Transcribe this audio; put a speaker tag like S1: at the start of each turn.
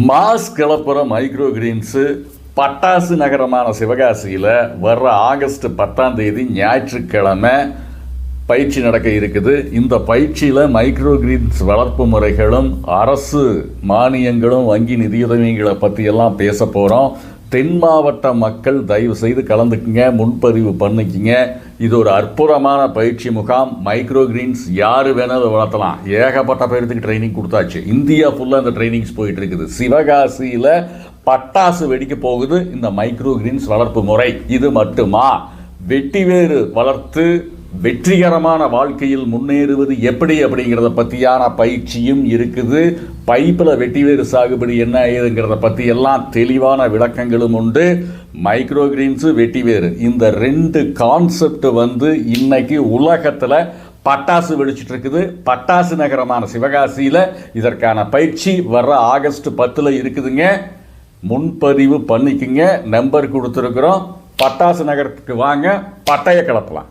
S1: Mass கிளப்புற micro greens பட்டாசு நகரமான சிவகாசியில் வர்ற ஆகஸ்ட் பத்தாம் தேதி ஞாயிற்றுக்கிழமை பயிற்சி நடக்க இருக்குது. இந்த பயிற்சியில் மைக்ரோ கிரீன்ஸ் வளர்ப்பு முறைகளும் அரசு மானியங்களும் வங்கி நிதியுதவிகளை பற்றியெல்லாம் பேச போகிறோம் தென் மாவட்ட மக்கள் தயவு செய்து கலந்துக்குங்க முன்பதிவு பண்ணிக்கிங்க. இது ஒரு அற்புதமான பயிற்சி முகாம். மைக்ரோ கிரீன்ஸ் யார் வேணாலும் வளர்த்தலாம். ஏகப்பட்ட பேருக்கு ட்ரைனிங் கொடுத்தாச்சு. இந்தியா ஃபுல்லாக இந்த ட்ரைனிங்ஸ் போயிட்டு இருக்குது சிவகாசியில் பட்டாசு வெடிக்க போகுது இந்த மைக்ரோ கிரீன்ஸ் வளர்ப்பு முறை. இது மட்டுமா? வெட்டிவேறு வளர்த்து வெற்றிகரமான வாழ்க்கையில் முன்னேறுவது எப்படி அப்படிங்கிறத பற்றியான பயிற்சியும் இருக்குது. பைப்பில் வெட்டிவேறு சாகுபடி என்ன ஏதுங்கிறத பற்றி எல்லாம் தெளிவான விளக்கங்களும் உண்டு. மைக்ரோ கிரீன்ஸு வெட்டிவேறு. இந்த ரெண்டு கான்செப்ட் வந்து இன்னைக்கு உலகத்தில் பட்டாசு வெடிச்சிட்டு இருக்குது பட்டாசு நகரமான சிவகாசியில் இதற்கான பயிற்சி வர ஆகஸ்ட் பத்தில் இருக்குதுங்க. முன்பதிவு பண்ணிக்கங்க. நம்பர் கொடுத்துருக்குறோம். பட்டாசு நகரத்துக்கு வாங்க. பட்டையை கலப்பலாம்.